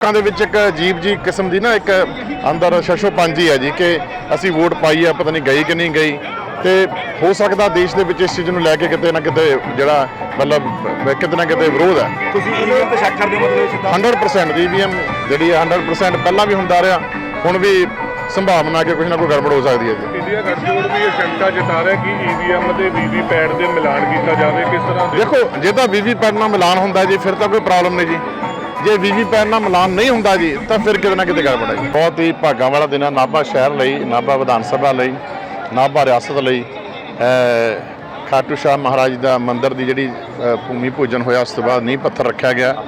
ਲੋਕਾਂ ਦੇ ਵਿੱਚ ਇੱਕ ਅਜੀਬ ਜੀ ਕਿਸਮ ਦੀ ਨਾ ਇੱਕ ਅੰਦਰ ਸ਼ਸ਼ੋ ਪੰਜੀ ਹੈ ਜੀ ਕਿ ਅਸੀਂ ਵੋਟ ਪਾਈ ਆ ਪਤਾ ਨਹੀਂ ਗਈ ਕਿ ਨਹੀਂ ਗਈ। ਤੇ ਹੋ ਸਕਦਾ ਦੇਸ਼ ਦੇ ਵਿੱਚ ਇਸ ਚੀਜ਼ ਨੂੰ ਲੈ ਕੇ ਕਿਤੇ ਨਾ ਕਿਤੇ ਜਿਹੜਾ ਮਤਲਬ ਕਿਤੇ ਨਾ ਕਿਤੇ ਵਿਰੋਧ ਹੈ ਤੁਸੀਂ ਈਵੀਐਮ ਤੇ ਸ਼ੱਕ ਕਰਦੇ ਹੋ ਮਤਲਬ ਇਹ ਸਿੱਧਾ 100% ਈਵੀਐਮ ਜਿਹੜੀ ਹੈ 100% ਪਹਿਲਾਂ ਵੀ ਹੁੰਦਾ ਰਿਹਾ ਹੁਣ ਵੀ ਸੰਭਾਵਨਾ ਕਿ ਕੁਝ ਨਾ ਕੋਈ ਗੜਬੜ ਹੋ ਸਕਦੀ ਹੈ ਜੀ। ਇੰਡੀਆ ਵੀ ਇਹ ਸ਼ੰਕਾ ਜਤਾ ਰਿਹਾ ਕਿ ਈਵੀਐਮ ਤੇ ਵੀਵੀਪੈਟ ਦੇ ਮਿਲਾਨ ਕੀਤਾ ਜਾਵੇ ਕਿਸ ਤਰ੍ਹਾਂ ਦੇ? ਦੇਖੋ ਜੇ ਤਾਂ ਵੀਵੀਪੈਟ ਨਾਲ ਮਿਲਾਨ ਹੁੰਦਾ ਜੀ ਫਿਰ ਤਾਂ ਕੋਈ ਪ੍ਰੋਬਲਮ ਨਹੀਂ ਜੀ। ਜੇ ਵੀਵੀਪੈਟ ਨਾਲ ਮਿਲਾਨ ਨਹੀਂ ਹੁੰਦਾ ਜੀ, ਤਾਂ ਫਿਰ ਕਿਤੇ ਨਾ ਕਿਤੇ ਗੜਬੜ ਹੈ ਜੀ ਬਹੁਤ ਹੀ ਭਾਗਾਂ ਵਾਲਾ ਦਿਨ ਹੈ ਨਾਭਾ ਸ਼ਹਿਰ ਲਈ, ਨਾਭਾ ਵਿਧਾਨ ਸਭਾ ਲਈ, ਨਾਭਾ ਰਿਆਸਤ ਲਈ। ਅਹ, ਖਾਟੂ ਸ਼ਾਹ ਮਹਾਰਾਜ ਦਾ ਮੰਦਿਰ ਦੀ ਜਿਹੜੀ, ਅਹ, ਭੂਮੀ ਪੂਜਨ ਹੋਇਆ, ਉਸ ਤੋਂ ਬਾਅਦ ਨੀਂਹ ਪੱਥਰ ਰੱਖਿਆ ਗਿਆ।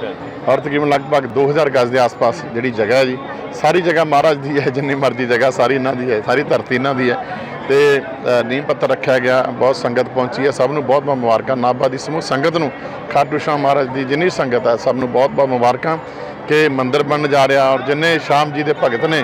ਔਰ ਤਕਰੀਬਨ ਲਗਭਗ 2000 ਗਜ਼ ਦੇ ਆਸ-ਪਾਸ ਜਿਹੜੀ ਜਗ੍ਹਾ ਹੈ ਜੀ, ਸਾਰੀ ਜਗ੍ਹਾ ਮਹਾਰਾਜ ਦੀ ਹੈ, ਜਿੰਨੀ ਮਰਜ਼ੀ ਜਗ੍ਹਾ ਸਾਰੀ ਇਹਨਾਂ ਦੀ ਹੈ, ਸਾਰੀ ਧਰਤੀ ਇਹਨਾਂ ਦੀ ਹੈ। ਤੇ ਅ, ਨੀਂਹ ਪੱਥਰ ਰੱਖਿਆ ਗਿਆ ਬਹੁਤ ਸੰਗਤ ਪਹੁੰਚੀ ਹੈ ਸਭ ਨੂੰ ਬਹੁਤ ਬਹੁਤ ਮੁਬਾਰਕਾਂ ਨਾਭਾ ਦੀ ਸਮੂਹ ਸੰਗਤ ਨੂੰ ਖਾਟੂ ਸ਼ਾਹ ਮਹਾਰਾਜ ਦੀ ਜਿੰਨੀ ਸੰਗਤ ਹੈ ਸਭ ਨੂੰ ਬਹੁਤ ਬਹੁਤ ਮੁਬਾਰਕਾਂ ਕਿ ਮੰਦਿਰ ਬਣਨ ਜਾ ਰਿਹਾ ਔਰ ਜਿੰਨੇ ਸ਼ਾਮ ਜੀ ਦੇ ਭਗਤ ਨੇ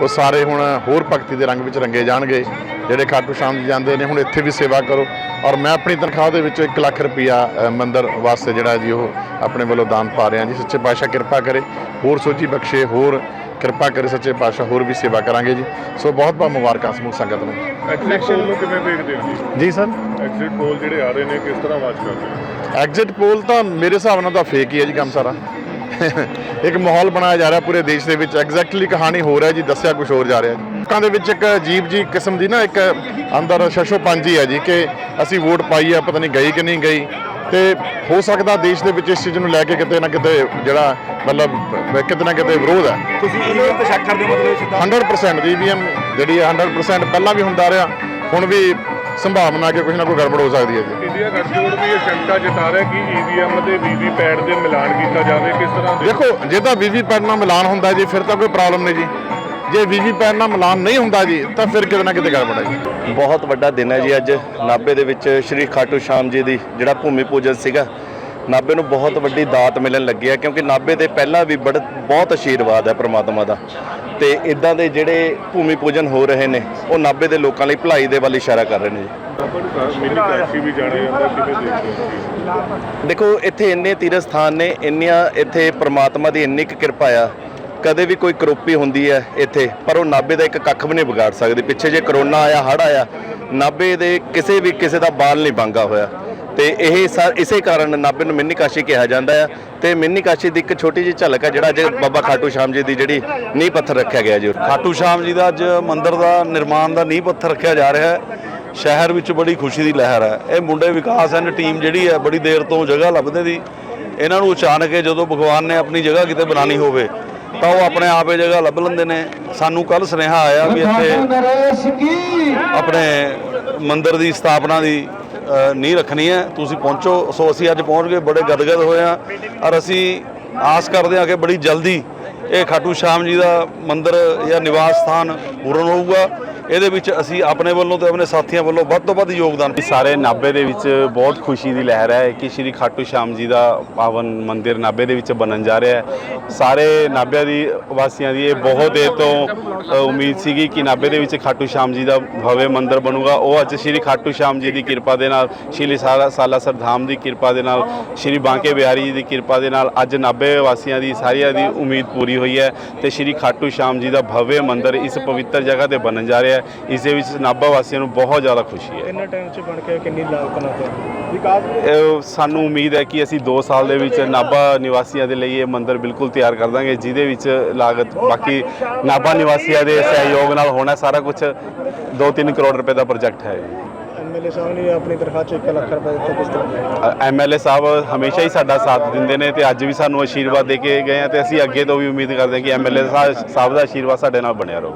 ਉਹ ਸਾਰੇ ਹੁਣ ਹੋਰ ਭਗਤੀ ਦੇ ਰੰਗ ਵਿੱਚ ਰੰਗੇ ਜਾਣਗੇ। ਜਿਹੜੇ ਖਾਟੂ ਸ਼ਾਮ ਜੀ ਜਾਂਦੇ ਨੇ ਹੁਣ ਇੱਥੇ ਵੀ ਸੇਵਾ ਕਰੋ। ਔਰ ਮੈਂ ਆਪਣੀ ਤਨਖਾਹ ਦੇ ਵਿੱਚੋਂ 1 ਲੱਖ ਰੁਪਈਆ ਅ, ਮੰਦਿਰ ਵਾਸਤੇ ਜਿਹੜਾ ਜੀ ਉਹ ਆਪਣੇ ਵੱਲੋਂ ਦਾਨ ਪਾ ਰਿਹਾ ਜੀ। ਸੱਚੇ ਪਾਤਸ਼ਾਹ ਕਿਰਪਾ ਕਰੇ ਹੋਰ ਸੋਝੀ ਬਖਸ਼ੇ ਹੋਰ ਕਿਰਪਾ ਕਰੇ ਸੱਚੇ ਪਾਤਸ਼ਾਹ ਹੋਰ ਵੀ ਸੇਵਾ ਕਰਾਂਗੇ ਜੀ। ਸੋ ਬਹੁਤ ਬਹੁਤ ਮੁਬਾਰਕਾਂ ਸਮੂਹ ਸੰਗਤ ਨੂੰ। ਐਗਜ਼ਿਟ ਪੋਲ ਨੂੰ ਕਿਵੇਂ ਦੇਖਦੇ ਹੋ ਜੀ? ਜੀ ਸਰ? ਐਗਜ਼ਿਟ ਪੋਲ ਜਿਹੜੇ ਆ ਰਹੇ ਨੇ ਕਿਸ ਤਰ੍ਹਾਂ ਵਾਚ ਕਰਦੇ ਹੋ? ਐਗਜ਼ਿਟ ਪੋਲ ਤਾਂ ਮੇਰੇ ਹਿਸਾਬ ਨਾਲ ਤਾਂ ਫੇਕ ਹੀ ਹੈ ਜੀ ਕੰਮ ਸਾਰਾ। ਇੱਕ ਮਾਹੌਲ ਬਣਾਇਆ ਜਾ ਰਿਹਾ ਪੂਰੇ ਦੇਸ਼ ਦੇ ਵਿੱਚ। ਐਗਜ਼ੈਕਟਲੀ ਕਹਾਣੀ ਹੋ ਰਿਹਾ ਜੀ ਦੱਸਿਆ ਕੁਝ ਹੋਰ ਜਾ ਰਿਹਾ ਜੀ। ਲੋਕਾਂ ਦੇ ਵਿੱਚ ਇੱਕ ਅਜੀਬ ਜੀ ਕਿਸਮ ਦੀ ਨਾ ਇੱਕ ਅੰਦਰ ਸ਼ਸ਼ੋ ਪੰਜੀ ਹੈ ਜੀ ਕਿ ਅਸੀਂ ਵੋਟ ਪਾਈ ਆ ਪਤਾ ਨਹੀਂ ਗਈ ਕਿ ਨਹੀਂ ਗਈ। ਤੇ ਹੋ ਸਕਦਾ ਦੇਸ਼ ਦੇ ਵਿੱਚ ਇਸ ਚੀਜ਼ ਨੂੰ ਲੈ ਕੇ ਕਿਤੇ ਨਾ ਕਿਤੇ ਜਿਹੜਾ ਮਤਲਬ ਕਿਤੇ ਨਾ ਕਿਤੇ ਵਿਰੋਧ ਹੈ। ਤੁਸੀਂ ਈਵੀਐਮ ਤੇ ਸ਼ੱਕ ਕਰਦੇ ਹੋ ਮਤਲਬ ਸਿੱਧਾ 100% ਈਵੀਐਮ ਜਿਹੜੀ ਹੈ 100% ਪਹਿਲਾਂ ਵੀ ਹੁੰਦਾ ਰਿਹਾ ਹੁਣ ਵੀ ਸੰਭਾਵਨਾ ਕਿ ਕੁਝ ਨਾ ਕੋਈ ਗੜਬੜ ਹੋ ਸਕਦੀ ਹੈ ਜੀ। ਇੰਡੀਆ ਗੱਠਜੋੜ ਵੀ ਇਹ ਸ਼ੰਕਾ ਜਤਾ ਰਿਹਾ ਕਿ ਈਵੀਐਮ ਤੇ ਵੀਵੀਪੈਟ ਦੇ ਮਿਲਾਨ ਕੀਤਾ ਜਾਵੇ ਕਿਸ ਤਰ੍ਹਾਂ ਦੇ ਦੇਖੋ ਜੇ ਤਾਂ ਵੀਵੀਪੈਟ ਨਾਲ ਮਿਲਾਨ ਹੁੰਦਾ ਜੀ ਫਿਰ ਤਾਂ ਕੋਈ ਪ੍ਰੋਬਲਮ ਨਹੀਂ ਜੀ। ਜੇ ਵੀਵੀਪੈਟ ਨਾਲ ਮਿਲਾਨ ਨਹੀਂ ਹੁੰਦਾ ਜੀ, ਤਾਂ ਫਿਰ ਕਿਤੇ ਨਾ ਕਿਤੇ ਗੜਬੜ ਹੈ ਜੀ। ਬਹੁਤ ਵੱਡਾ ਦਿਨ ਹੈ ਜੀ ਅੱਜ, ਨਾਭੇ ਦੇ ਵਿੱਚ ਸ਼੍ਰੀ ਖਾਟੂ ਸ਼ਾਮ ਜੀ ਦੀ ਜਿਹੜਾ ਭੂਮੀ ਪੂਜਨ ਸੀਗਾ, ਨਾਭੇ ਨੂੰ ਬਹੁਤ ਵੱਡੀ ਦਾਤ ਮਿਲਣ ਲੱਗੀ ਹੈ, ਕਿਉਂਕਿ ਨਾਭੇ ਦੇ ਪਹਿਲਾਂ ਵੀ ਬੜ, ਬਹੁਤ ਆਸ਼ੀਰਵਾਦ ਹੈ ਪ੍ਰਮਾਤਮਾ ਦਾ। ਤੇ ਇਦਾਂ ਦੇ ਜਿਹੜੇ ਭੂਮੀ ਪੂਜਨ ਹੋ ਰਹੇ ਨੇ, ਉਹ ਨਾਭੇ ਦੇ ਲੋਕਾਂ ਲਈ ਭਲਾਈ ਦੇ ਵੱਲ ਇਸ਼ਾਰਾ ਕਰ ਰਹੇ ਨੇ ਜੀ। ਦੇਖੋ, ਇੱਥੇ ਇੰਨੇ ਤੀਰਥ ਸਥਾਨ ਨੇ, ਇੰਨੀਆਂ ਇੱਥੇ ਪ੍ਰਮਾਤਮਾ ਦੀ ਇੰਨੀ ਕੁ ਕਿਰਪਾ ਆ ਕਦੇ ਵੀ ਕੋਈ ਕਰੋਪੀ ਹੁੰਦੀ ਹੈ ਇੱਥੇ, ਪਰ ਉਹ ਨਾਭੇ ਦਾ ਇੱਕ ਕੱਖ ਵੀ ਨਹੀਂ ਵਿਗਾੜ ਸਕਦੀ। ਪਿੱਛੇ ਜੇ ਕਰੋਨਾ ਆਇਆ, ਹੜ੍ਹ ਆਇਆ, ਨਾਭੇ ਦੇ ਕਿਸੇ ਵੀ ਕਿਸੇ ਦਾ ਬਾਲ ਨਹੀਂ ਬੰਗਾ ਹੋਇਆ। ਤੇ ਇਹ ਸਾ- ਇਸੇ ਕਾਰਨ ਨਾਭੇ ਨੂੰ ਮਿੰਨੀ ਕਾਸ਼ੀ ਕਿਹਾ ਜਾਂਦਾ ਹੈ ਤੇ ਮਿੰਨੀ ਕਾਸ਼ੀ ਦੀ ਇੱਕ ਛੋਟੀ ਜਿਹੀ ਝਲਕ ਹੈ ਜਿਹੜਾ ਅੱਜ ਬਾਬਾ ਖਾਟੂ ਸ਼ਾਮ ਜੀ ਦੀ ਜਿਹੜੀ ਨੀਂਹ ਪੱਥਰ ਰੱਖਿਆ ਗਿਆ ਜੀ। ਖਾਟੂ ਸ਼ਾਮ ਜੀ ਦਾ ਅੱਜ ਮੰਦਿਰ ਦਾ ਨਿਰਮਾਣ ਦਾ ਨੀਂਹ ਪੱਥਰ ਰੱਖਿਆ ਜਾ ਰਿਹਾ ਹੈ। ਸ਼ਹਿਰ ਵਿੱਚ ਬੜੀ ਖੁਸ਼ੀ ਦੀ ਲਹਿਰ ਹੈ। ਇਹ ਮੁੰਡੇ ਵਿਕਾਸ ਐਂਡ ਟੀਮ ਜਿਹੜੀ ਹੈ, ਬੜੀ ਦੇਰ ਤੋਂ ਜਗ੍ਹਾ ਲੱਭਦੇ ਦੀ। ਇਹਨਾਂ ਨੂੰ ਅਚਾਨਕ ਹੀ ਜਦੋਂ ਭਗਵਾਨ ਨੇ ਆਪਣੀ ਜਗ੍ਹਾ ਕਿਤੇ ਬਣਾਣੀ ਹੋਵੇ ਤਾਂ ਉਹ ਆਪਣੇ ਆਪ ਇਹ ਜਗ੍ਹਾ ਲੱਭ ਲੈਂਦੇ ਨੇ। ਸਾਨੂੰ ਕੱਲ ਸੁਨੇਹਾ ਆਇਆ ਵੀ ਇੱਥੇ ਆਪਣੇ ਮੰਦਿਰ ਦੀ ਸਥਾਪਨਾ ਦੀ ਨੀਂਹ ਰੱਖਣੀ ਹੈ। ਤੁਸੀਂ ਪਹੁੰਚੋ। ਸੋ ਅਸੀਂ ਅੱਜ ਪਹੁੰਚ ਗਏ ਬੜੇ ਗਦਗਦ ਹੋਏ ਆ ਔਰ ਅਸੀਂ ਆਸ ਕਰਦੇ ਹਾਂ ਕਿ ਬੜੀ ਜਲਦੀ ਇਹ ਖਾਟੂ ਸ਼ਾਮ ਜੀ ਦਾ ਮੰਦਿਰ ਜਾਂ ਨਿਵਾਸ ਸਥਾਨ ਪੂਰਨ ਹੋਊਗਾ। ਇਹਦੇ ਵਿੱਚ ਅਸੀਂ ਆਪਣੇ ਵੱਲੋਂ ਤੇ ਆਪਣੇ ਸਾਥੀਆਂ ਵੱਲੋਂ ਵੱਧ ਤੋਂ ਵੱਧ ਯੋਗਦਾਨ ਸਾਰੇ ਨਾਬੇ ਦੇ ਵਿੱਚ ਬਹੁਤ ਖੁਸ਼ੀ ਦੀ ਲਹਿਰ ਹੈ ਕਿ ਸ਼੍ਰੀ ਖਾਟੂ ਸ਼ਾਮ ਜੀ ਦਾ ਪਾਵਨ ਮੰਦਿਰ ਨਾਬੇ ਦੇ ਵਿੱਚ ਬਣਨ ਜਾ ਰਿਹਾ ਹੈ। ਸਾਰੇ ਨਾਬਿਆਂ ਦੀ ਵਾਸੀਆਂ ਦੀ ਇਹ ਬਹੁਤ ਦੇਰ ਤੋਂ ਉਮੀਦ ਸੀਗੀ ਕਿ ਨਾਬੇ ਦੇ ਵਿੱਚ ਖਾਟੂ ਸ਼ਾਮ ਜੀ ਦਾ ਭਵੇ ਮੰਦਿਰ ਬਣੂਗਾ। ਉਹ ਅੱਜ ਸ਼੍ਰੀ ਖਾਟੂ ਸ਼ਾਮ ਜੀ ਦੀ ਕਿਰਪਾ ਦੇ ਨਾਲ, ਸ਼੍ਰੀ ਸਾਰਾ ਸਾਲਾਸਰ ਧਾਮ ਦੀ ਕਿਰਪਾ ਦੇ ਨਾਲ, ਸ਼੍ਰੀ ਬਾਂਕੇ ਬਿਹਾਰੀ ਜੀ ਦੀ ਕਿਰਪਾ ਦੇ ਨਾਲ ਅੱਜ ਨਾਬੇ ਵਾਸੀਆਂ ਦੀ ਸਾਰੀਆਂ ਦੀ ਉਮੀਦ ਪੂਰੀ ਹੋਈ ਹੈ ਤੇ ਸ਼੍ਰੀ ਖਾਟੂ ਸ਼ਾਮ ਜੀ ਦਾ ਭਵੇ ਮੰਦਿਰ ਇਸ ਪਵਿੱਤਰ ਜਗ੍ਹਾ ਤੇ ਬਣਨ ਜਾ ਰਿਹਾ ਹੈ ਇਸ ਦੇ ਵਿੱਚ ਨਾਭਾ ਵਾਸੀਆਂ ਨੂੰ ਬਹੁਤ ਜ਼ਿਆਦਾ ਖੁਸ਼ੀ ਹੈ। ਕਿੰਨੇ ਟਾਈਮ 'ਚ ਬਣ ਕੇ ਕਿੰਨੀ ਲਾਗਤ ਨਾਲ ਵਿਕਾਸ ਇਹ ਸਾਨੂੰ ਉਮੀਦ ਹੈ ਕਿ ਅਸੀਂ 2 ਸਾਲ ਦੇ ਵਿੱਚ ਨਾਭਾ ਨਿਵਾਸੀਆਂ ਦੇ ਲਈ ਇਹ ਮੰਦਿਰ ਬਿਲਕੁਲ ਤਿਆਰ ਕਰ ਦਾਂਗੇ ਜਿਹਦੇ ਵਿੱਚ ਲਾਗਤ ਬਾਕੀ ਨਾਭਾ ਨਿਵਾਸੀਆਂ ਦੇ ਸਹਿਯੋਗ ਨਾਲ ਹੋਣਾ ਸਾਰਾ ਕੁਝ 2-3 ਕਰੋੜ ਰੁਪਏ ਦਾ ਪ੍ਰੋਜੈਕਟ ਹੈ ਐਮਐਲਏ ਸਾਹਿਬ ਨੇ ਆਪਣੀ ਤਨਖਾਹ 'ਚ 1 ਲੱਖ ਰੁਪਏ ਦਿੱਤਾ ਕਿਸ ਤਰ੍ਹਾਂ? ਐਮਐਲਏ ਸਾਹਿਬ ਹਮੇਸ਼ਾ ਹੀ ਸਾਡਾ ਸਾਥ ਦਿੰਦੇ ਨੇ ਤੇ ਅੱਜ ਵੀ ਸਾਨੂੰ ਆਸ਼ੀਰਵਾਦ ਦੇ ਕੇ ਗਏ ਆ ਤੇ ਅਸੀਂ ਅੱਗੇ ਤੋਂ ਵੀ ਉਮੀਦ ਕਰਦੇ ਹਾਂ ਕਿ ਐਮਐਲਏ ਸਾਹਿਬ ਦਾ ਆਸ਼ੀਰਵਾਦ ਸਾਡੇ ਨਾਲ ਬਣਿਆ ਰਹੂ।